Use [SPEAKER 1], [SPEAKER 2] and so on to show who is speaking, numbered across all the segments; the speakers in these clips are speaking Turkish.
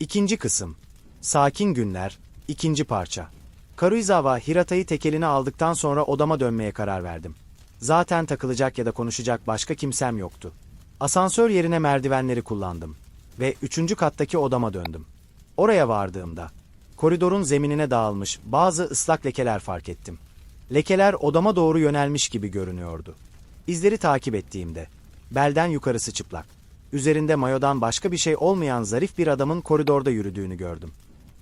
[SPEAKER 1] İkinci kısım. Sakin günler, ikinci parça. Karuizawa Hirata'yı tekeline aldıktan sonra odama dönmeye karar verdim. Zaten takılacak ya da konuşacak başka kimsem yoktu. Asansör yerine merdivenleri kullandım. Ve üçüncü kattaki odama döndüm. Oraya vardığımda, koridorun zeminine dağılmış bazı ıslak lekeler fark ettim. Lekeler odama doğru yönelmiş gibi görünüyordu. İzleri takip ettiğimde, belden yukarısı çıplak. Üzerinde mayodan başka bir şey olmayan zarif bir adamın koridorda yürüdüğünü gördüm.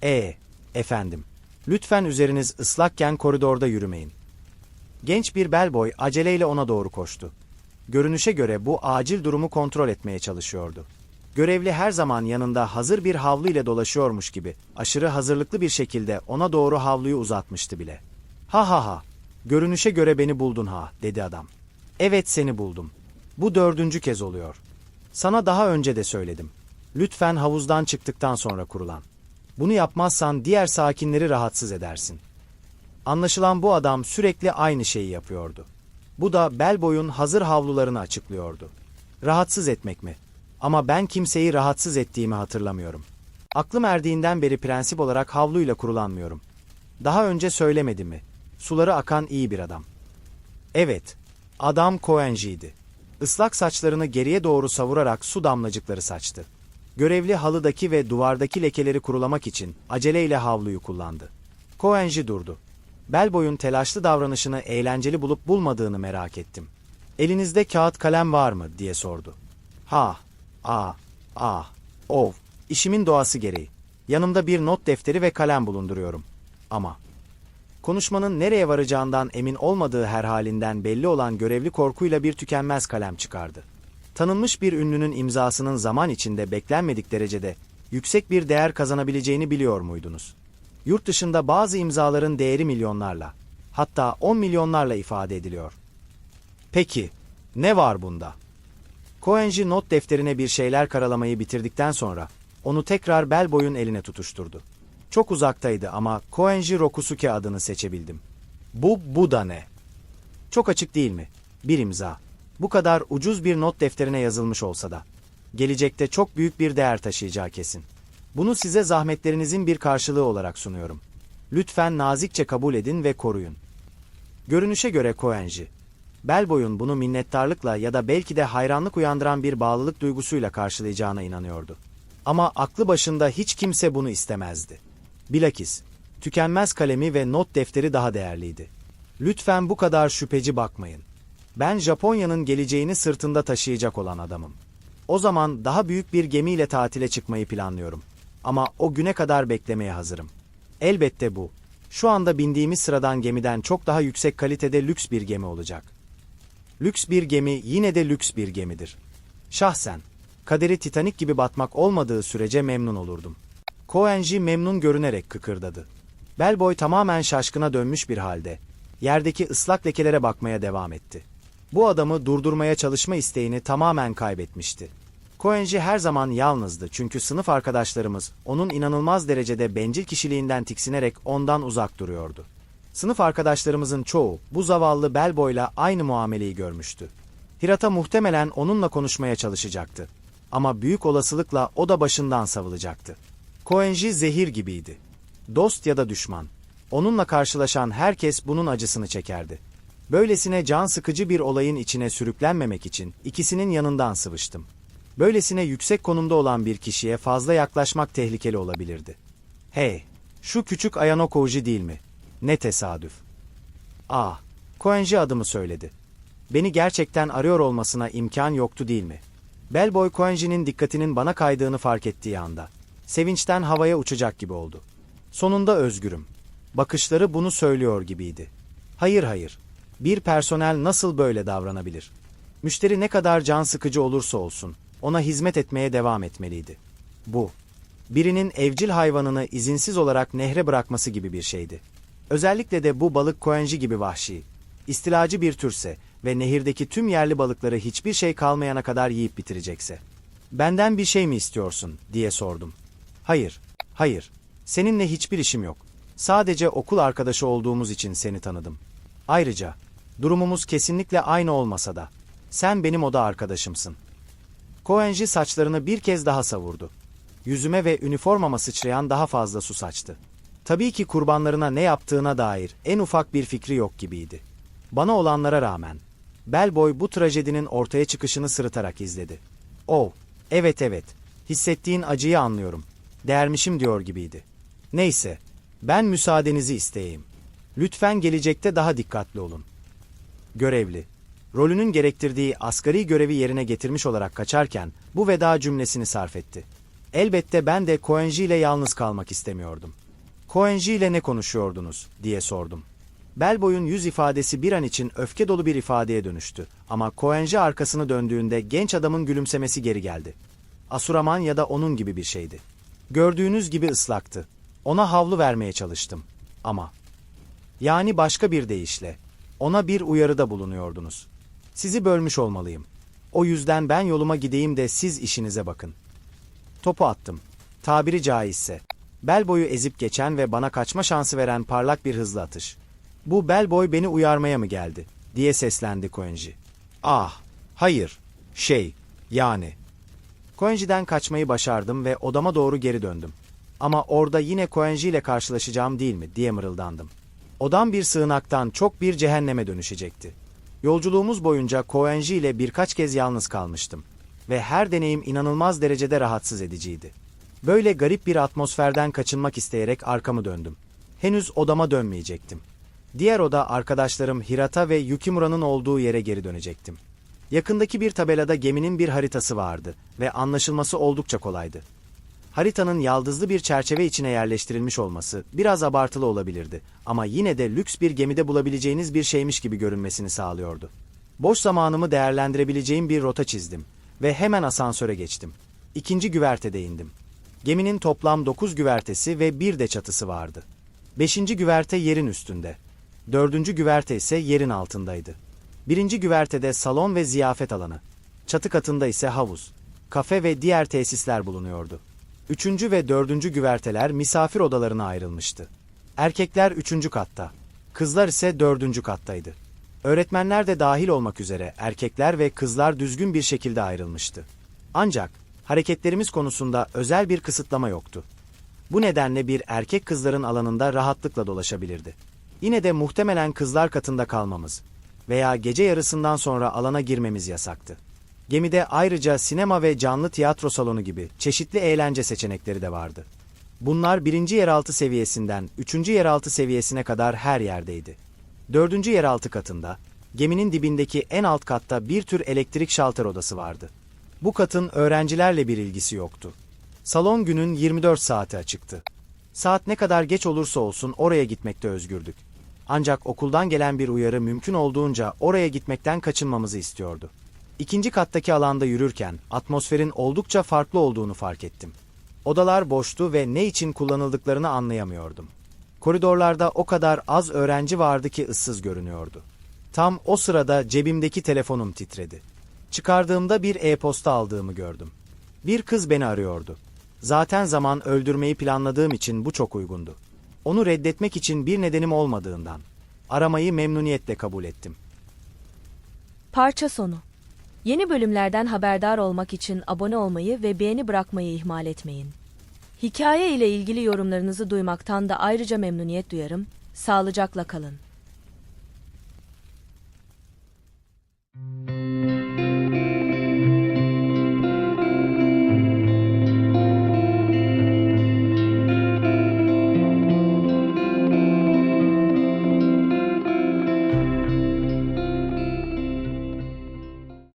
[SPEAKER 1] Ee, efendim, lütfen üzeriniz ıslakken koridorda yürümeyin. Genç bir bellboy aceleyle ona doğru koştu. Görünüşe göre bu acil durumu kontrol etmeye çalışıyordu. Görevli her zaman yanında hazır bir havlu ile dolaşıyormuş gibi aşırı hazırlıklı bir şekilde ona doğru havluyu uzatmıştı bile. Ha ha ha, görünüşe göre beni buldun ha, dedi adam. Evet seni buldum. Bu dördüncü kez oluyor. Sana daha önce de söyledim. Lütfen havuzdan çıktıktan sonra kurulan. Bunu yapmazsan diğer sakinleri rahatsız edersin. Anlaşılan bu adam sürekli aynı şeyi yapıyordu. Bu da Bellboy'un hazır havlularını açıklıyordu. Rahatsız etmek mi? Ama ben kimseyi rahatsız ettiğimi hatırlamıyorum. Aklım erdiğinden beri prensip olarak havluyla kurulanmıyorum. Daha önce söylemedim mi? Suları akan iyi bir adam. Evet, adam Coenji'ydi. Islak saçlarını geriye doğru savurarak su damlacıkları saçtı. Görevli halıdaki ve duvardaki lekeleri kurulamak için aceleyle havluyu kullandı. Coenji durdu. Bellboy'un telaşlı davranışını eğlenceli bulup bulmadığını merak ettim. Elinizde kağıt kalem var mı diye sordu. Ha, a, a, ov, işimin doğası gereği. Yanımda bir not defteri ve kalem bulunduruyorum. Ama konuşmanın nereye varacağından emin olmadığı her halinden belli olan görevli korkuyla bir tükenmez kalem çıkardı. Tanınmış bir ünlünün imzasının zaman içinde beklenmedik derecede yüksek bir değer kazanabileceğini biliyor muydunuz? Yurt dışında bazı imzaların değeri milyonlarla, hatta 10 milyonlarla ifade ediliyor. Peki, ne var bunda? Koenji not defterine bir şeyler karalamayı bitirdikten sonra onu tekrar Bellboy'un eline tutuşturdu. Çok uzaktaydı ama Koenji Rokusuke adını seçebildim. Bu, bu da ne? Çok açık değil mi? Bir imza. Bu kadar ucuz bir not defterine yazılmış olsa da. Gelecekte çok büyük bir değer taşıyacağı kesin. Bunu size zahmetlerinizin bir karşılığı olarak sunuyorum. Lütfen nazikçe kabul edin ve koruyun. Görünüşe göre Koenji, Bellboy'un bunu minnettarlıkla ya da belki de hayranlık uyandıran bir bağlılık duygusuyla karşılayacağına inanıyordu. Ama aklı başında hiç kimse bunu istemezdi. Bilakis, tükenmez kalemi ve not defteri daha değerliydi. Lütfen bu kadar şüpheci bakmayın. Ben Japonya'nın geleceğini sırtında taşıyacak olan adamım. O zaman daha büyük bir gemiyle tatile çıkmayı planlıyorum. Ama o güne kadar beklemeye hazırım. Elbette bu. Şu anda bindiğimiz sıradan gemiden çok daha yüksek kalitede lüks bir gemi olacak. Lüks bir gemi yine de lüks bir gemidir. Şahsen, kaderi Titanik gibi batmak olmadığı sürece memnun olurdum. Koenji memnun görünerek kıkırdadı. Bellboy tamamen şaşkına dönmüş bir halde, yerdeki ıslak lekelere bakmaya devam etti. Bu adamı durdurmaya çalışma isteğini tamamen kaybetmişti. Koenji her zaman yalnızdı çünkü sınıf arkadaşlarımız onun inanılmaz derecede bencil kişiliğinden tiksinerek ondan uzak duruyordu. Sınıf arkadaşlarımızın çoğu bu zavallı Bellboy'la aynı muameleyi görmüştü. Hirata muhtemelen onunla konuşmaya çalışacaktı. Ama büyük olasılıkla o da başından savılacaktı. Koenji zehir gibiydi. Dost ya da düşman. Onunla karşılaşan herkes bunun acısını çekerdi. Böylesine can sıkıcı bir olayın içine sürüklenmemek için ikisinin yanından sıvıştım. Böylesine yüksek konumda olan bir kişiye fazla yaklaşmak tehlikeli olabilirdi. Hey, şu küçük Ayano Koji değil mi? Ne tesadüf. Ah, Koenji adımı söyledi. Beni gerçekten arıyor olmasına imkan yoktu değil mi? Bellboy Koenji'nin dikkatinin bana kaydığını fark ettiği anda. Sevinçten havaya uçacak gibi oldu. Sonunda özgürüm. Bakışları bunu söylüyor gibiydi. Hayır hayır. Bir personel nasıl böyle davranabilir? Müşteri ne kadar can sıkıcı olursa olsun, ona hizmet etmeye devam etmeliydi. Bu, birinin evcil hayvanını izinsiz olarak nehre bırakması gibi bir şeydi. Özellikle de bu balık koenji gibi vahşi, istilacı bir türse ve nehirdeki tüm yerli balıkları hiçbir şey kalmayana kadar yiyip bitirecekse. Benden bir şey mi istiyorsun diye sordum. Hayır, hayır. Seninle hiçbir işim yok. Sadece okul arkadaşı olduğumuz için seni tanıdım. Ayrıca, durumumuz kesinlikle aynı olmasa da, sen benim oda arkadaşımsın. Koenji saçlarını bir kez daha savurdu. yüzüme ve üniformama sıçrayan daha fazla su saçtı. Tabii ki kurbanlarına ne yaptığına dair en ufak bir fikri yok gibiydi. Bana olanlara rağmen, Bellboy bu trajedinin ortaya çıkışını sırıtarak izledi. Oh, evet evet, hissettiğin acıyı anlıyorum. Değermişim diyor gibiydi. Neyse, ben müsaadenizi isteyeyim. Lütfen gelecekte daha dikkatli olun. Görevli, rolünün gerektirdiği asgari görevi yerine getirmiş olarak kaçarken bu veda cümlesini sarf etti. Elbette ben de Koenji ile yalnız kalmak istemiyordum. Koenji ile ne konuşuyordunuz diye sordum. Bellboy'un yüz ifadesi bir an için öfke dolu bir ifadeye dönüştü ama Koenji arkasını döndüğünde genç adamın gülümsemesi geri geldi. Asuraman ya da onun gibi bir şeydi. Gördüğünüz gibi ıslaktı. Ona havlu vermeye çalıştım. Ama yani başka bir deyişle ona bir uyarıda bulunuyordunuz. Sizi bölmüş olmalıyım. O yüzden ben yoluma gideyim de siz işinize bakın. Topu attım. Tabiri caizse. Bel boyu ezip geçen ve bana kaçma şansı veren parlak bir hızlı atış. Bu bel boy beni uyarmaya mı geldi? diye seslendi Koenji. Ah, hayır, şey, yani. Koenji'den kaçmayı başardım ve odama doğru geri döndüm. Ama orada yine Koenji ile karşılaşacağım değil mi diye mırıldandım. Odam bir sığınaktan çok bir cehenneme dönüşecekti. Yolculuğumuz boyunca Koenji ile birkaç kez yalnız kalmıştım. Ve her deneyim inanılmaz derecede rahatsız ediciydi. Böyle garip bir atmosferden kaçınmak isteyerek arkamı döndüm. Henüz odama dönmeyecektim. Diğer oda arkadaşlarım Hirata ve Yukimura'nın olduğu yere geri dönecektim. Yakındaki bir tabelada geminin bir haritası vardı ve anlaşılması oldukça kolaydı. Haritanın yaldızlı bir çerçeve içine yerleştirilmiş olması biraz abartılı olabilirdi ama yine de lüks bir gemide bulabileceğiniz bir şeymiş gibi görünmesini sağlıyordu. Boş zamanımı değerlendirebileceğim bir rota çizdim ve hemen asansöre geçtim. İkinci güvertede indim. Geminin toplam 9 güvertesi ve bir de çatısı vardı. Beşinci güverte yerin üstünde. Dördüncü güverte ise yerin altındaydı. Birinci güvertede salon ve ziyafet alanı. Çatı katında ise havuz, kafe ve diğer tesisler bulunuyordu. Üçüncü ve dördüncü güverteler misafir odalarına ayrılmıştı. Erkekler üçüncü katta, kızlar ise dördüncü kattaydı. Öğretmenler de dahil olmak üzere erkekler ve kızlar düzgün bir şekilde ayrılmıştı. Ancak hareketlerimiz konusunda özel bir kısıtlama yoktu. Bu nedenle bir erkek kızların alanında rahatlıkla dolaşabilirdi. Yine de muhtemelen kızlar katında kalmamız veya gece yarısından sonra alana girmemiz yasaktı. Gemide ayrıca sinema ve canlı tiyatro salonu gibi çeşitli eğlence seçenekleri de vardı. Bunlar birinci yeraltı seviyesinden üçüncü yeraltı seviyesine kadar her yerdeydi. Dördüncü yeraltı katında, geminin dibindeki en alt katta bir tür elektrik şalter odası vardı. Bu katın öğrencilerle bir ilgisi yoktu. Salon günün 24 saati açıktı. Saat ne kadar geç olursa olsun oraya gitmekte özgürdük. Ancak okuldan gelen bir uyarı mümkün olduğunca oraya gitmekten kaçınmamızı istiyordu. İkinci kattaki alanda yürürken atmosferin oldukça farklı olduğunu fark ettim. Odalar boştu ve ne için kullanıldıklarını anlayamıyordum. Koridorlarda o kadar az öğrenci vardı ki ıssız görünüyordu. Tam o sırada cebimdeki telefonum titredi. Çıkardığımda bir e-posta aldığımı gördüm. Bir kız beni arıyordu. Zaten zaman öldürmeyi planladığım için bu çok uygundu. Onu reddetmek için bir nedenim olmadığından. Aramayı memnuniyetle kabul ettim.
[SPEAKER 2] Parça sonu. Yeni bölümlerden haberdar olmak için abone olmayı ve beğeni bırakmayı ihmal etmeyin. Hikaye ile ilgili yorumlarınızı duymaktan da ayrıca memnuniyet duyarım. Sağlıcakla kalın.